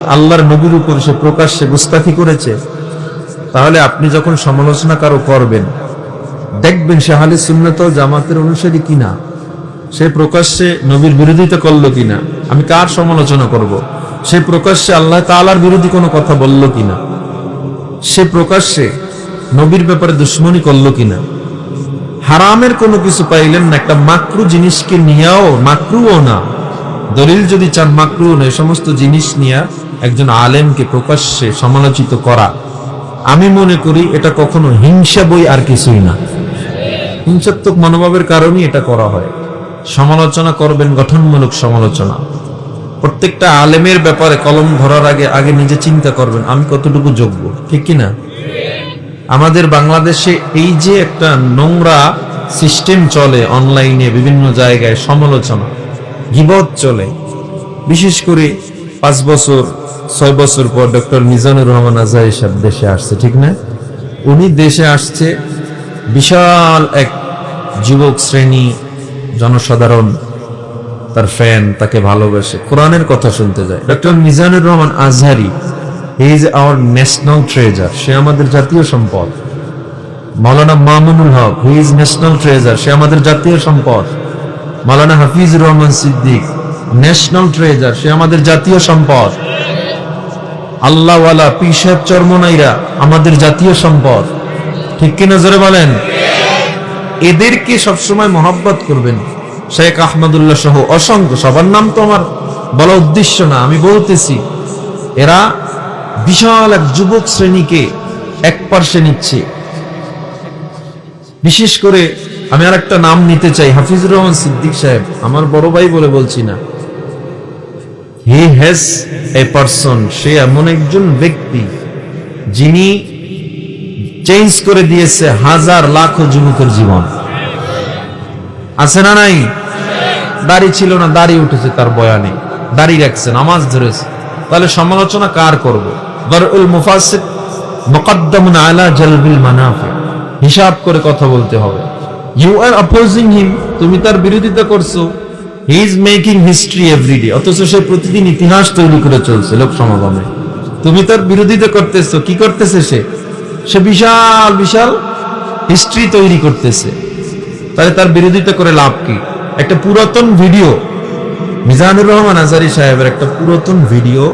আল্লাহর নবীর উপর সে প্রকাশ্যে গুস্তাখি করেছে, তাহলে আপনি যখন সমালোচনা কারও করবেন, দেখবেন সে হালি সুন্নত জামাতের অনুসারী কিনা? সে প্রকাশ্যে নবীর বিরোধিতা করল কিনা? আমি কার সমালোচনা করব। সে প্রকাশ্যে আল্লাহ তাআলার বিরোধী কোনো কথা বলল কিনা? সে প্রকাশ্যে নবীর ব্যাপারে দুশ্মনী করল কিনা? হারামের কোনো কিছু পাইলেন না, একটা মাকরু জিনিসকে নিয়েও, মাকরুও না। দলিল যদি চান মাকরু না সমস্ত জিনিস নিয়ে একজন আলেমকে প্রকাশ্যে সমালোচিত করা। আমি মনে করি এটা কখনো হিংসা বই আর কিছুই না। হিংসাত্মক মনোভাবের কারণেই এটা করা হয়। সমালোচনা করবেন, গঠনমূলক সমালোচনা। প্রত্যেকটা আলেমের ব্যাপারে কলম ধরার আগে আগে নিজে চিন্তা করবেন, আমি কতটুকু যোগ্য, ঠিক কি না আমাদের বাংলাদেশে এই যে একটা নোংরা সিস্টেম চলে অনলাইনে, বিভিন্ন জায়গায় সমালোচনা, গিবত চলে। বিশেষ করে পাঁচ বছর ছয় বছর পর ডক্টর মিজানুর রহমান আজাই সাহেব দেশে আসছে, ঠিক না? উনি দেশে আসছে, বিশাল এক যুবক শ্রেণি জনসাধারণ, তার ফ্যান, তাকে ভালোবাসে, কোরআনের কথা শুনতে যায়। Doctor Mizanur Rahman Azhari he is our national treasure সে আমাদের জাতীয় সম্পদ। Maulana Mamunul Haque he is national treasure সে আমাদের জাতীয় সম্পদ। মাওলানা হাফিজুর রহমান সিদ্দিক ন্যাশনাল ট্রেজার সে আমাদের জাতীয় সম্পদ। আল্লাহওয়ালা পি সাহেব চর্মনাইরা আমাদের জাতীয় সম্পদ। ঠিক কি নজরে বলেন? এদেরকে সবসময় মহাব্বত করবেন। শেখ আহমদুল্লাহ সহ অসংখ্য, সবার নাম তো আমার বলা উদ্দেশ্য না, আমি বলতেছি, এরা বিশাল এক যুবক শ্রেণীকে এক পার্শ্বে নিচ্ছে। বিশেষ করে আমি আর একটা নাম নিতে চাই, হাফিজুর রহমান সিদ্দিক সাহেব, আমার বড় ভাই বলে বলছি না। হি হ্যাজ এ পার্সন সে এমন একজন ব্যক্তি, যিনি চেঞ্জ করে দিয়েছে হাজার লাখ যুবকের জীবন। আছে না নাই? দাড়ি ছিল না, দাড়ি উঠেছে তার বয়ানে। দাড়ি রাখছে, নামাজ ধরেছে। তাহলে সমালোচনা কার করব? দরউল মুফাসসির মুকদ্দামুন আলা জালবিল মানাফি হিসাব করে কথা বলতে হবে। ইউ আর অপোজিং হিম তুমি তার বিরোধিতা করছ। He is making history everyday অথচ সে প্রতিদিন ইতিহাস তৈরি করে চলছে লোক সমাগমে। তুমি তার বিরোধিতা করতেছো, কি করতেছে সে? সে বিশাল বিশাল হিস্ট্রি তৈরি করতেছে। তাহলে তার বিরোধিতা করে লাভ কি? একটা পুরাতন ভিডিও মিজানুর রহমান আজারি সাহেবের একটা পুরাতন ভিডিও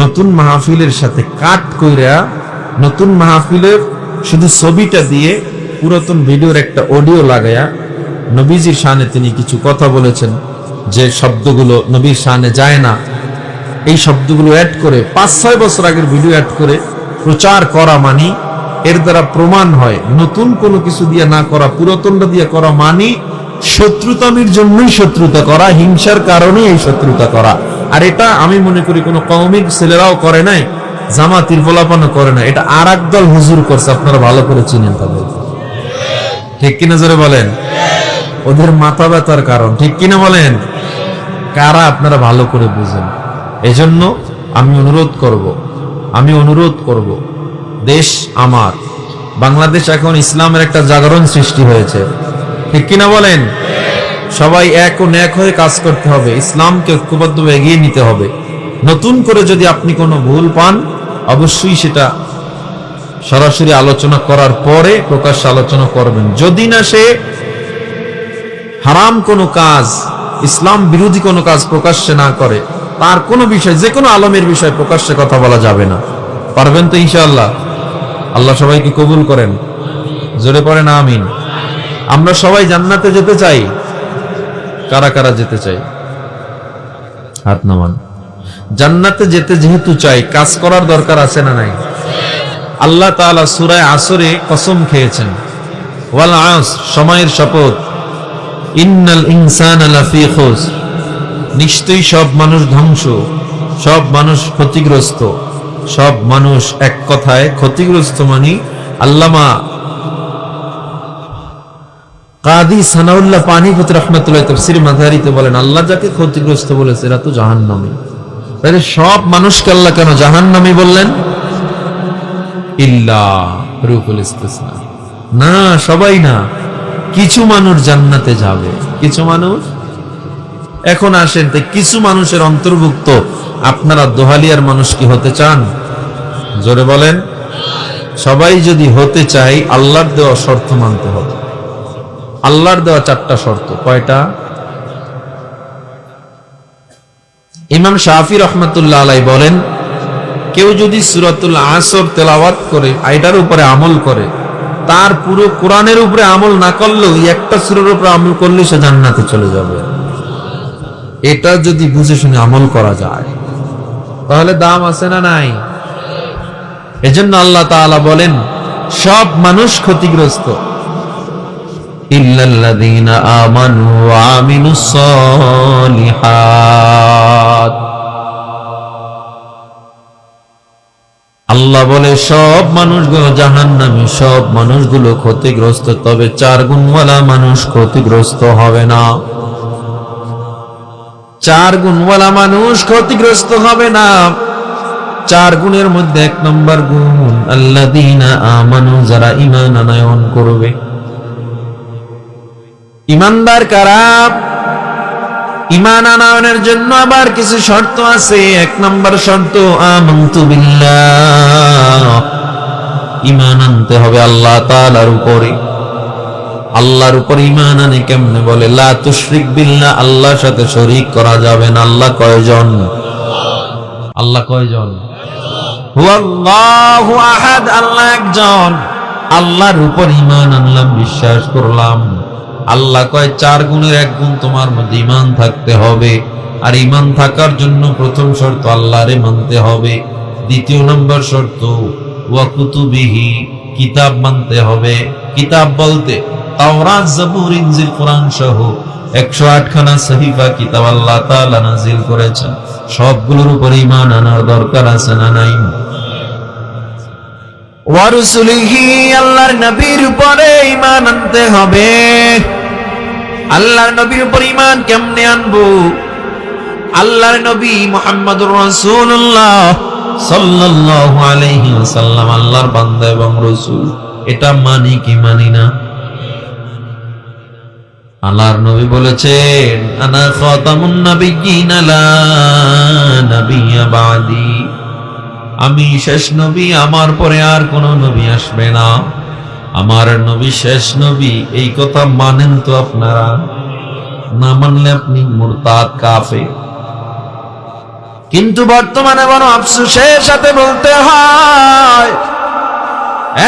নতুন মাহফিলের সাথে কাট কইরা, নতুন মাহফিলের শুধু ছবিটা দিয়ে পুরাতন ভিডিওর একটা অডিও লাগায়া নবীজির শানে তিনি কিছু কথা বলেছেন যে শব্দগুলো নবীর শানে যায় না। এই শব্দগুলো অ্যাড করে, পাঁচ, ছয় বছর আগের ভিডিও অ্যাড করে প্রচার করা মানি, এর দ্বারা প্রমাণ হয়, নতুন কোনো কিছু দিয়ে না করা, পুরাতনটা দিয়ে করা মানি, শত্রুতামির জন্যই শত্রুতা করা, হিংসার কারণে এই শত্রুতা করা। আর এটা আমি মনে করি কোনো কৌমিক ছেলেরাও করে নাই, জামাতির ফলাপানো করে না এটা আর দল হুজুর করছে, আপনারা ভালো করে চিনেন তাদের। ঠিক কিনা জোরে বলেন? ওদের মাথা ব্যথার কারণ, ঠিক কিনা বলেন? কারা আপনারা ভালো করে বুঝেন? এজন্য আমি অনুরোধ করব, আমি অনুরোধ করব, দেশ আমার, বাংলাদেশ এখন ইসলামের একটা জাগরণ সৃষ্টি হয়েছে। ঠিক কিনা বলেন? সবাই এক ও ন্যাক হয়ে কাজ করতে হবে, ইসলামকে ঐক্যবদ্ধ এগিয়ে নিতে হবে। নতুন করে যদি আপনি কোনো ভুল পান, অবশ্যই সেটা সরাসরি আলোচনা করার পরে প্রকাশ্য আলোচনা করবেন। যদি না সে হারাম কোনো কাজ, ইসলাম বিরোধী কোনো কাজ প্রকাশ্যে না করে, তার কোনো বিষয়, যে কোনো আলমের বিষয় প্রকাশ্যে কথা বলা যাবে না। পারবেন তো ইনশাআল্লাহ? আল্লাহ সবাইকে কবুল করেন। জোরে পড়েন, আমিন। আমরা সবাই জান্নাতে যেতে চাই। কারা কারা যেতে চাই? হাত নামান। জান্নাতে যেতে যেহেতু চাই, কাজ করার দরকার আছে না নাই? আল্লাহ তাআলা সূরায় আসরে কসম খেয়েছেন। ওয়াল আস, সময়ের শপথ। ইন্নাল ইনসানা নিশ্চয়ই সব মানুষ ধ্বংস, সব মানুষ ক্ষতিগ্রস্ত, সব মানুষ এক কথায় ক্ষতিগ্রস্ত মানি আল্লামা কাদি সানাউল্লাহ পানিপতি রহমতুল্লাহ তফসির মাঝারিতে বলেন, আল্লাহ যাকে ক্ষতিগ্রস্ত বলেছে এরা তো জাহান্নামী। তাহলে সব মানুষকে আল্লাহ কেন জাহান্নামী বললেন? ইল্লা রুফুল ইস্তিসনা। না, সবাই না। কিছু মানুষ জান্নাতে যাবে। কিছু মানুষ? এখন আসেন, তো কিছু মানুষের অন্তর্ভুক্ত আপনারা দোহালিয়ার মানুষ কি হতে চান? জোরে বলেন। সবাই যদি হতে চাই আল্লাহর দেওয়া শর্ত মানতে হবে। আল্লাহর দেওয়া চারটা শর্ত। কয়টা? ইমাম শাহি রহমতুল্লাহ আলাই বলেন, কেউ যদি সুরাতুল আসর তেলাওয়াত করে আইটার উপরে আমল করে তার পুরো কোরআনের উপরে আমল না করলেও একটা সুরের উপরে আমল করলে সে জান্নাতে চলে যাবে। এটা যদি বুঝে শুনে আমল করা যায়, তাহলে দাম আছে না নাই? এজন্য আল্লাহ তাআলা বলেন, সব মানুষ ক্ষতিগ্রস্ত। ইল্লাল্লাযীনা আমানু ওয়া আমিলুস সালিহাত আল্লাহ বলে, সব মানুষগুলো জাহান্নামী, সব মানুষগুলো ক্ষতিগ্রস্ত, তবে চার গুণওয়ালা মানুষ ক্ষতিগ্রস্ত হবে না। চার গুণওয়ালা মানুষ ক্ষতিগ্রস্ত হবে না। চার গুণের মধ্যে এক নম্বর গুণ আল্লাদিনা আমানু, যারা ইমান আনায়ন করবে। ইমানদার কারা? ইমান আনায়নের জন্য আবার কিছু শর্ত আছে। এক নম্বর শর্ত, আমন্তু ইমান আনতে হবে আল্লাহ তাআলার উপরে। আল্লাহর উপর ইমান আনে কেমনে বলে? লা তুশরিক বিল্লাহ, আল্লাহর সাথে শরীক করা যাবে না। আল্লাহ কয়জন? আল্লাহ কয়জন? হুয়াল্লাহু আহাদ, আল্লাহ একজন। আল্লাহর উপর ইমান আনলাম, বিশ্বাস করলাম। আল্লাহ কয়, চার গুণের এক গুণ তোমার মধ্যে ইমান থাকতে হবে। আর ইমান থাকার জন্য প্রথম শর্ত আল্লাহরে মানতে হবে। দ্বিতীয় নম্বর শর্ত ওয়াকুতুবিহি কিতাব মানতে হবে। কিতাব বলতে, তাওরাত, জাবুর, ইনজিল, কোরআন সহ একশো আটখানা সহিফা কিতাব আল্লাহ তাআলা নাজিল করেছেন। সবগুলোর উপর ইমান আনার দরকার আছে না নাই? ওয়ারুসুলিহি আল্লাহর নবীর উপরে ঈমান আনতে হবে। আল্লাহর নবীর উপর ঈমান কেমনে আনব? আল্লাহর নবী মুহাম্মদুর রাসূলুল্লাহ সাল্লাল্লাহু আলাইহি ওয়াসাল্লাম, আল্লাহর বান্দা এবং এটা মানি কি, মানি না? আল্লাহর নবী বলেছেন, আনা খাতামুন লা নাবিয়্যা বাদি। আমি শেষ নবী, আমার পরে আর কোন নবী আসবে না। আমার নবী, শেষ নবী, এই কথা মানেন তো আপনারা? না মানলে আপনি মুরতাদ কাফে কিন্তু বর্তমানে বড় আফসোসের সাথে বলতে হয়,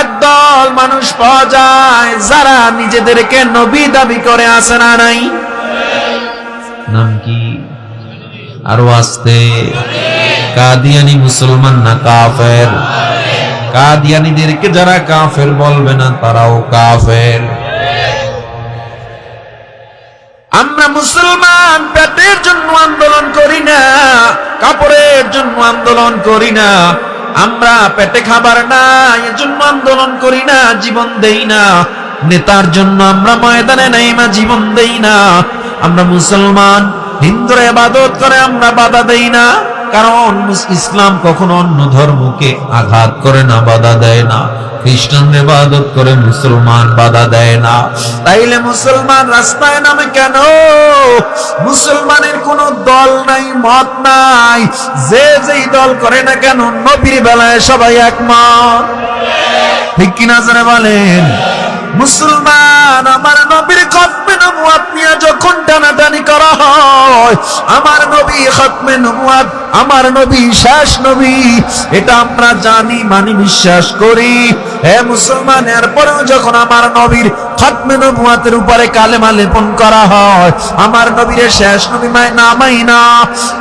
একদল মানুষ পাওয়া যায় যারা নিজেদেরকে নবী দাবি করে আসে না নাই? নাম কি? আরও আসতে। কাদিয়ানি মুসলমান না কাফের? কাদিয়ানিদেরকে যারা কাফের বলবে না, তারাও কাফের। আমরা মুসলমান, পেটের জন্য আন্দোলন করি না, কাপড়ের জন্য আন্দোলন করি না। আমরা পেটে খাবার না এজন্য আন্দোলন করি না, জীবন দেই না। নেতার জন্য আমরা ময়দানে নেই, মা, জীবন দেই না। আমরা মুসলমান, হিন্দুরা ইবাদত করে, আমরা বাধা দেই না। কারণ ইসলাম কখনো অন্য ধর্মকে আঘাত করে না, বাধা দেয় না। খ্রিস্টান ইবাদত করে, মুসলমান বাধা দেয় না। তাইলে মুসলমান রাস্তায় নামে কেন? মুসলমানের কোন দল নাই, মত নাই। যে যেই দল করে না কেন, নবীর বেলায় সবাই একমত। ঠিক কিনা জোরে বলেন? মুসলমান, আমার নবীর খতমে নবুয়াত নিয়ে যখন টানাটানি করা হয়, আমার নবী খতমে নবুয়াত আমার নবী শেষ নবী, এটা আমরা জানি, মানি, বিশ্বাস করি। হে মুসলমান, এরপরেও যখন আমার নবীর খতমে নবুয়াতের উপরে কালেমা লেপন করা হয়, আমার নবীর শেষ নবী মায় নামাই না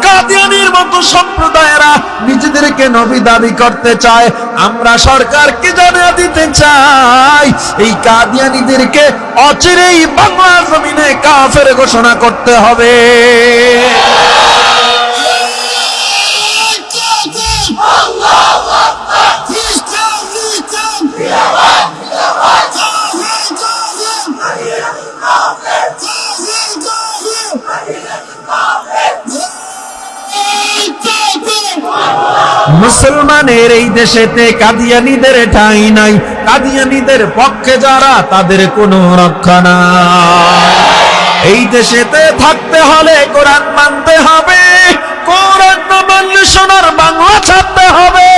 কাদিয়ানির মতো সম্প্রদায়েরা নিজেদেরকে নবী দাবি করতে চায়, আমরা সরকারকে জানিয়ে দিতে চাই। এই কাদিয়ানিদেরকে অচিরেই বাংলা জমিনে কাফের ঘোষণা করতে হবে। মুসলমানের এই দেশেতে কাদিয়ানিদের ঠাঁই নাই। কাদিয়ানিদের পক্ষে যারা, তাদের কোনো রক্ষা নাই। এই দেশেতে থাকতে হলে কোরআন মানতে হবে, কোরআন না সোনার বাংলা ছাড়তে হবে।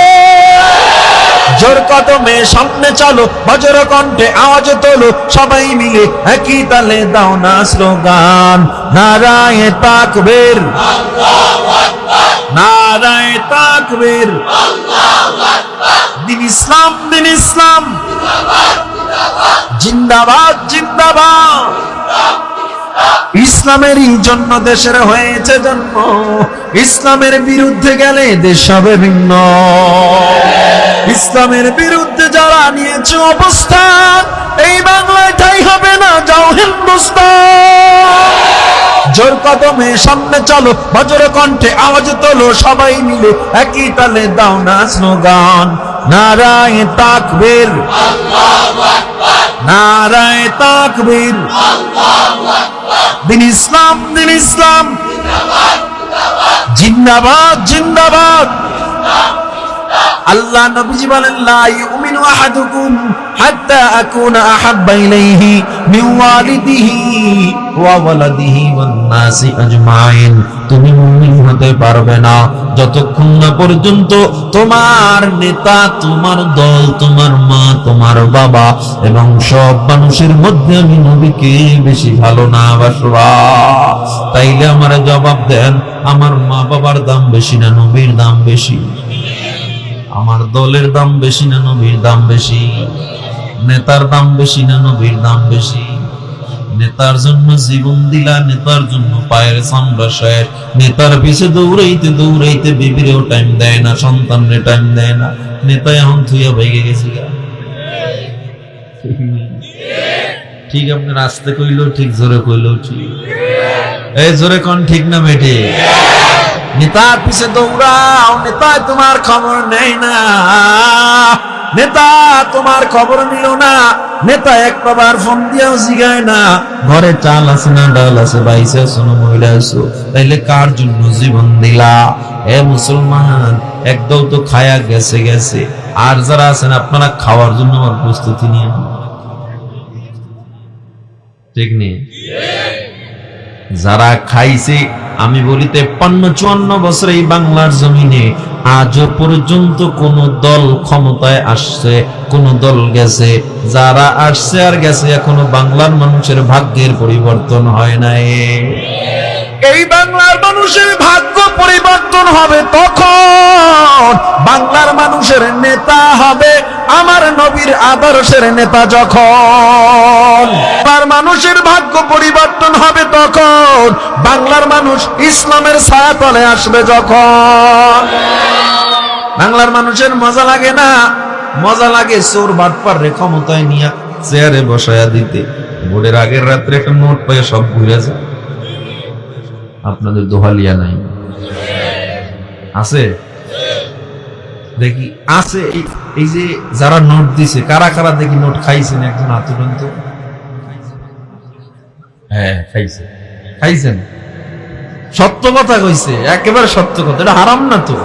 জোর কদমে সামনে চলো, বজ্র কণ্ঠে আওয়াজ তোলো, সবাই মিলে একই তালে দাও না স্লোগান। নারায় তাকবীর। নারায় তাকবীর। দিন ইসলাম দিন ইসলাম। জিন্দাবাদ জিন্দাবাদ। ইসলামেরই জন্য দেশের হয়েছে জন্ম। ইসলামের বিরুদ্ধে গেলে দেশ হবে ভিন্ন। ইসলামের বিরুদ্ধে যারা নিয়েছে অবস্থান, এই বাংলায় ঠাই হবে না, যাও হিন্দুস্তান। জোর কদমে সামনে চলো, বজ্র কণ্ঠে আওয়াজ তোলো, সবাই মিলে একই তালে দাও না স্লোগান। নারায় তাকবীর। নারায় তাকবীর। দিন ইসলাম দিন ইসলাম। জিন্দাবাদ জিন্দাবাদ। আল্লাহ নবীজি বলেন, লা ইউমিনু আহাদুকুম হাত্তা আকুনা আহাব্বা ইলাইহি মিন ওয়ালিদিহি ওয়া ওয়ালাদিহি ওয়ান নাসি আজমাইন। তুমি মুমিন হতে পারবে না। যতক্ষণ না পর্যন্ত তোমার নেতা, তোমার দল, তোমার মা, তোমার বাবা এবং সব মানুষের মধ্যে আমি নবীকে বেশি ভালো না বাসবা। তাইলে আমার জবাব দেন, আমার মা বাবার দাম বেশি না নবীর দাম বেশি? আমার দলের দাম বেশি না নবীর দাম বেশি? নেতার দাম বেশি না নবীর দাম বেশি? নেতার জন্য জীবন দিলা, নেতার জন্য পায়ের শেষ নেতার পিছে দৌড়াইতে দৌড়াইতে বিবিরেও টাইম দেয় না, সন্তানরে টাইম দেয় না। নেতা এখন থুইয়া ভেঙে গেছে ঠিক আপনার আসতে কইলো, ঠিক জোরে কইলো, ঠিক। এই জোরে কোন ঠিক না বেটে নেতার পিছে দৌড়াও, নেতা তোমার খবর নেই না। নেতা তোমার খবর নিল না, নেতা এক বাবার ফোন দিয়েও জিগায় না। ঘরে চাল আছে না, ডাল আছে বাইসে শোনো মহিলা আছো। তাইলে কার জন্য জীবন দিলা? এ মুসলমান একদল তো খায়া গেছে গেছে। আর যারা আছেন, আপনারা খাওয়ার জন্য আমার প্রস্তুতি নিয়ে ঠিক নেই? যারা খাইছে আমি বলিতে পান্ন চুয়ান্ন বছর এই বাংলার জমিনে আজও পর্যন্ত কোন দল ক্ষমতায় আসছে, কোন দল গেছে। যারা আসছে আর গেছে এখনও বাংলার মানুষের ভাগ্যের পরিবর্তন হয় নাই। এই বাংলার মানুষের ভাগ্য পরিবর্তন হবে তখন। বাংলার মানুষের নেতা হবে আমার নবীর আদর্শের নেতা যখন। বাংলার মানুষের ভাগ্য পরিবর্তন হবে তখন। বাংলার মানুষ ইসলামের ছায়া তলে আসবে যখন। বাংলার মানুষের মজা লাগে না? মজা লাগে চোর বাটপার রে ক্ষমতায় নিয়ে চেয়ারে বসায়া দিতে। ভোরের আগের রাত্রে একটা নোট পাইয়া সব ঘুরে যায়। আপনাদের দোহালিয়া নাই। আছে? দেখি, আছে। এই- যে যারা নোট দিছে, কারা কারা দেখি নোট খাইছেন একজন আতুরন তো হ্যাঁ খাইছে। খাইছেন? সত্য কথা কইছে, একেবারে সত্য কথা। এটা হারাম না তো।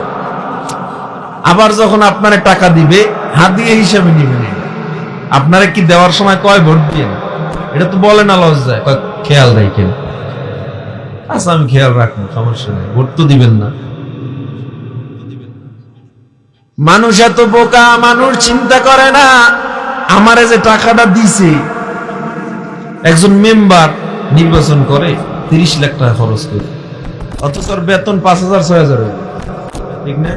আবার যখন আপনারে টাকা দিবে, হাদিয়ে হিসাবে নিবেন আপনারা কি দেওয়ার সময় কয় ভোট দিয়ে এটা তো বলে না লজ্জায়। খেয়াল রাখেন। আচ্ছা আমি খেয়াল রাখব, সমস্যা নেই। ভোট তো দিবেন না। মানুষ এত বোকা, মানুষ চিন্তা করে না। আমারে যে টাকাটা দিছে, একজন মেম্বার নির্বাচন করে, তিরিশ লাখ টাকা খরচ করে। অথচ বেতন পাঁচ হাজার, ছয় হাজার ঠিক না?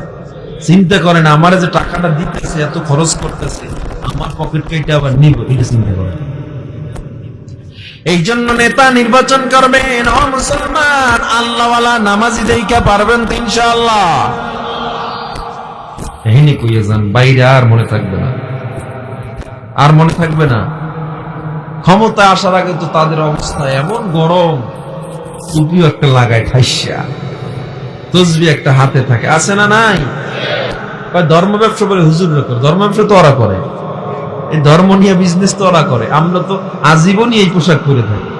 চিন্তা করে না, আমারে যে টাকাটা দিতেছে, এত খরচ করতেছে, আমার পকেট কেটে আবার নিব, এটা চিন্তা করে। এই জন্য নেতা নির্বাচন করবেন ও মুসলমান, আল্লাহওয়ালা নামাজি দেইকা পারবেন বাইরে আর মনে থাকবে না। আর মনে থাকবে না। ক্ষমতা আসার আগে তো তাদের অবস্থা এমন গরম। টুপিও একটা লাগায় খাইসা। তসবি একটা হাতে থাকে। আছে না নাই? ধর্ম ব্যবসা বলে হুজুর করে। ধর্ম ব্যবসা তো ওরা করে। এই ধর্ম নিয়ে বিজনেস তো ওরা করে। আমরা তো আজীবনই এই পোশাক পরে থাকি।